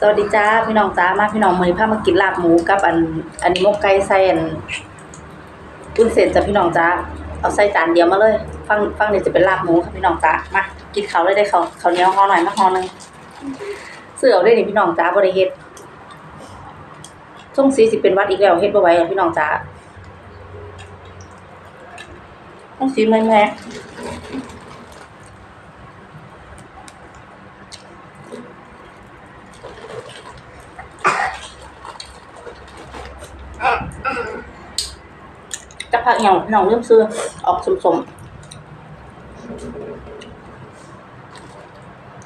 สวัสดีจ้าพี่น้องจ้ามาพี่น้องมือนี้ามากินลาบหมูกับอันอันนี้มกไก่ใส่อันวุ้นเส้นจ้ะพี่น้องจ้าเอาใส่จานเดียวมาเลย ฟังฟังเนี่จะเป็นลาบหมูค่ะพี่น้องจ้ามากินเขาเลยได้เขาวข้าเหนียวห่อหน่อยมาห่อหนึงเสือเอาได้นี่พี่น้องจ้าบ่ได้เฮ็ดช่วงสีสิเป็นวัดอีกแล้วเฮ็ดบ่ไหวอะพี่น้องจ้าต้องสีแม่ๆจะพักเหี่ยวพี่น้องเริ่มซื้อออกสมสม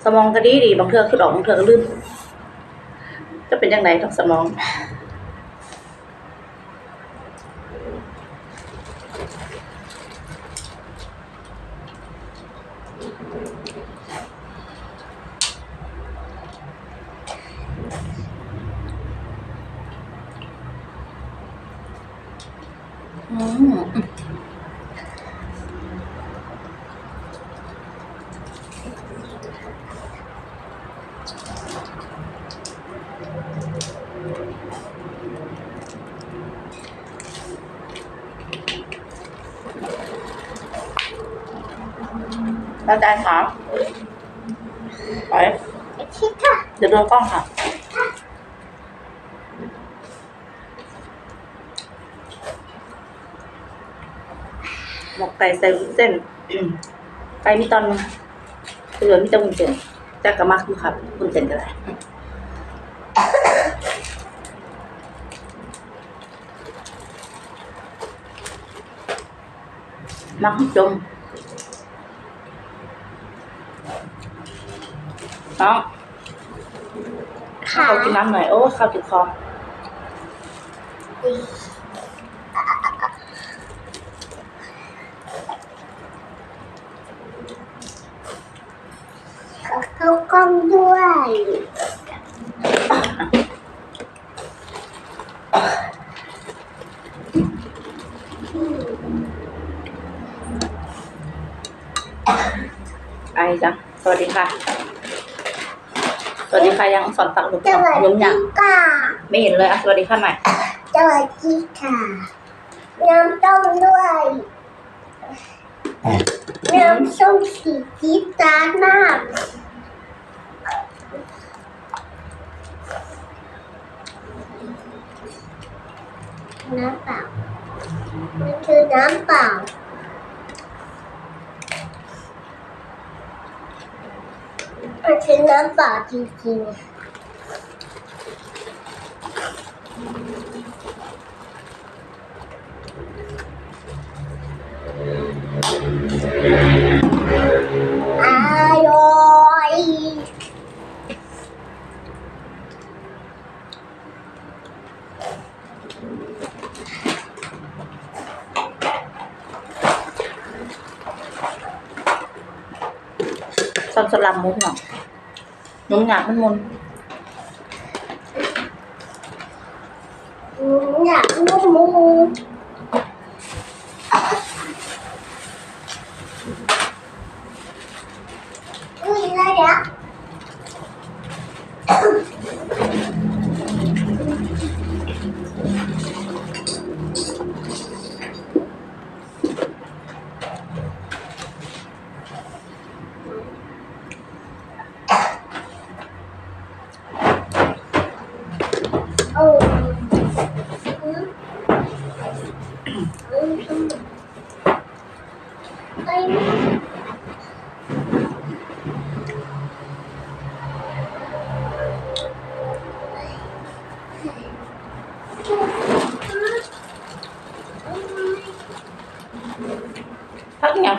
สมองก็ดีดีบางเทือขึ้นออกบางเทือก็ลืมจะเป็นยังไงทั้งสมอง อืมอาจารย์คะไปคิดค่ะ เดี๋ยวโดนกล้องค่ะ หมกไก่ใส่วุ้นเส้นอืมไก่มีตอนนึงเหลือมีแต่วุ้นเส้นจะกระมักอยู่ครับวุ้นเส้นก็ได้มักจมน้องค่ะเขากินน้ำหน่อย โอ้ข้าวติดคอ ขอ เข้ากล้องด้วยไอจ้ะสวัสดีค่ะ สวัสดีค่ะยังสอนตักลูกสวัสยมดียังค่ะไม่เห็นเลยอะสวัสดีค่ะใหม่สวัสดีค่ะ น้ำต้มด้วย น้ำส้มสีจี๊ดจ๊าดมาก น้ำเปล่า มันคือน้ำเปล่า มันคือน้ำเปล่าจริงๆอร่อย สอนสลับหมูพี่น้องนมหยาบมันมนอยากนุ่มมู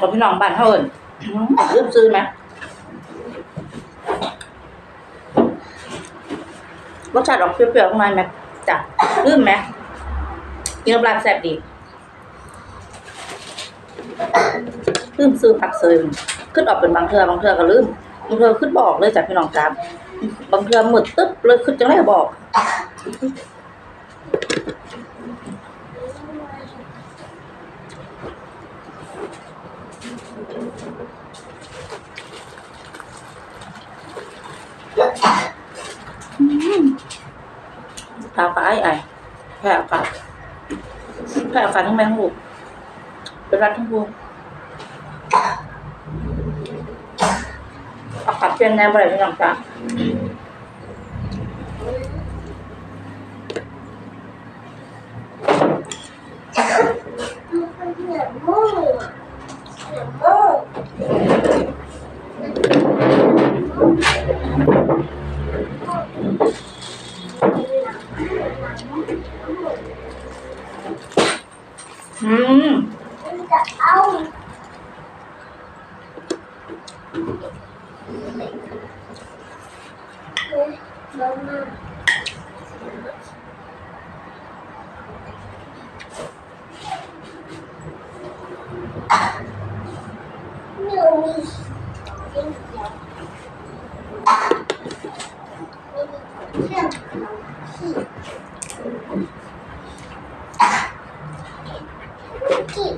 กับพี่น้องบ้านเท่าเอิญลืมซื้อไหมรสชาติออกเปรี้ยวๆข้างในไหมจ้ะลืมไหมกินกับลาบแซ่บดีลืมซื้อผักเสยขึ้นออกเป็นบางเทือบางเทือก็ลืมบางเทือขึ้นบอกเลยจ้ะพี่น้องจ้าบางเทือหมดตึ๊บเลยขึ้นจังไรบอก อืมตาก็ไอ้ไอแพ้อากาศแพ้อากาศทั้งแม่ทั้งลูกเป็นรัดทั้งพวงอากาศเปลี่ยนแนวไปเลยพี่น้องจ้ามันเหนือมูเหนือมู อืมมั นจะเอามามาหนูมีสิ่งเดียวมีเครื่องขี่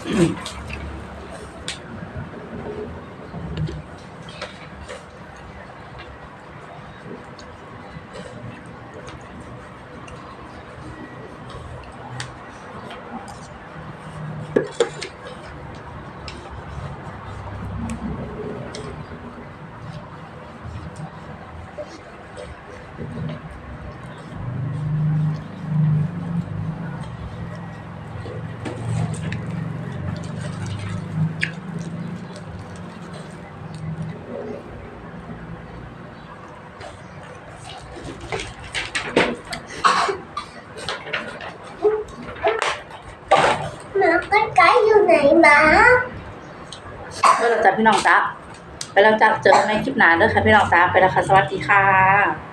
ขี่ หมาใกล้ๆอยู่ ไหนมาไปแล้วจ้ะพี่น้องจ้าไปแล้วจ้าเจอกันในคลิปหน้าเด้อค่ะพี่น้องจ้าไปแล้วค่ะสวัสดีค่ะ